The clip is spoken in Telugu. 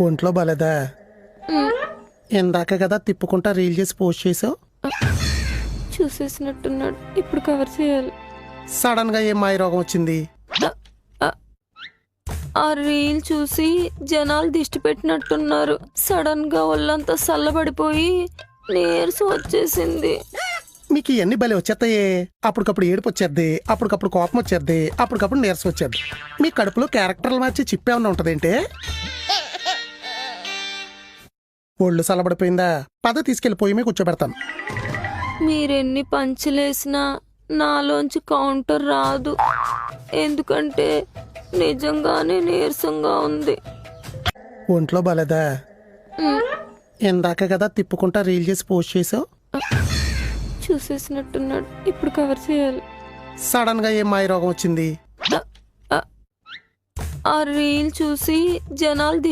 ఒంట్లో బాలేదా? ఇందాక కదా తిప్పుకుంటా రీల్ చేసి పోస్ట్ చేసావు. చూసేసినట్టున్నాడు. ఇప్పుడు కవర్ చేయాలి. సడన్గా ఏం మాయ రోగం వచ్చింది? ఆ రీల్ చూసి జనాలు దిష్టి పెట్టినట్టున్నారు. సడన్గా ఒళ్ళంతా చల్లబడిపోయి నీరసం వచ్చేసింది. మీకు ఇవన్నీ భలే వచ్చేస్తాయే. అప్పటికప్పుడు ఏడుపు వచ్చేద్ది అప్పటికప్పుడు కోపం వచ్చేద్ది అప్పటికప్పుడు నీరసం వచ్చేద్ది. మీ కడుపులో క్యారెక్టర్లు మార్చి చిప్ ఏమన్నా ఉంటదేంటే? ఒళ్ళు చల్లబడిపోయిందా పద తీసుకెళ్ళి పోయి మీద కూర్చోబెడతాను. మీరెన్ని పంచులేసినా నాలోంచి కౌంటర్ రాదు. ఎందుకంటే నిజంగానే నీరసంగా ఉంది. ఒంట్లో బాలేదా? ఇందాక కదా తిప్పుకుంటా రీల్ చేసి పోస్ట్ చేసావు. చూసేసినట్టున్నాడు. ఇప్పుడు కవర్ చేయాలి. సడన్గా ఏం మాయ రోగం వచ్చింది? ఆ రీల్ చూసి జనాలు